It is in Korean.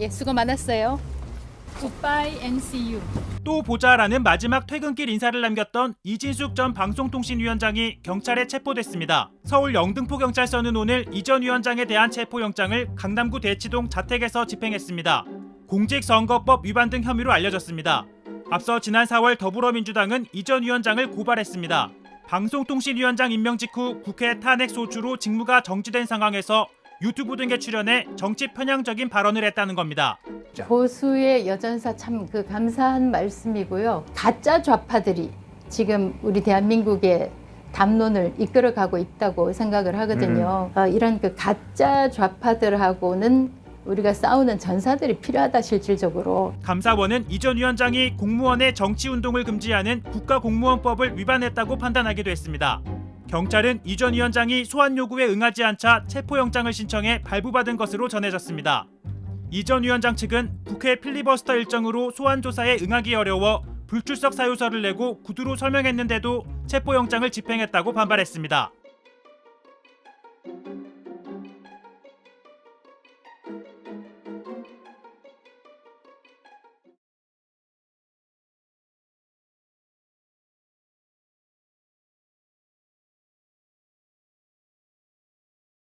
예, 수고 많았어요. Goodbye and see you. 또 보자라는 마지막 퇴근길 인사를 남겼던 이진숙 전 방송통신위원장이 경찰에 체포됐습니다. 서울 영등포 경찰서는 오늘 이 전 위원장에 대한 체포영장을 강남구 대치동 자택에서 집행했습니다. 공직선거법 위반 등 혐의로 알려졌습니다. 앞서 지난 4월 더불어민주당은 이 전 위원장을 고발했습니다. 방송통신위원장 임명 직후 국회 탄핵 소추로 직무가 정지된 상황에서 유튜브 등에 출연해 정치 편향적인 발언을 했다는 겁니다. 보수의 여전사 참 그 감사한 말씀이고요. 가짜 좌파들이 지금 우리 대한민국의 담론을 이끌어가고 있다고 생각을 하거든요. 어, 이런 그 가짜 좌파들하고는 우리가 싸우는 전사들이 필요하다 실질적으로. 감사원은 이전 위원장이 공무원의 정치 운동을 금지하는 국가공무원법을 위반했다고 판단하기도 했습니다. 경찰은 이 전 위원장이 소환 요구에 응하지 않자 체포영장을 신청해 발부받은 것으로 전해졌습니다. 이 전 위원장 측은 국회 필리버스터 일정으로 소환 조사에 응하기 어려워 불출석 사유서를 내고 구두로 설명했는데도 체포영장을 집행했다고 반발했습니다.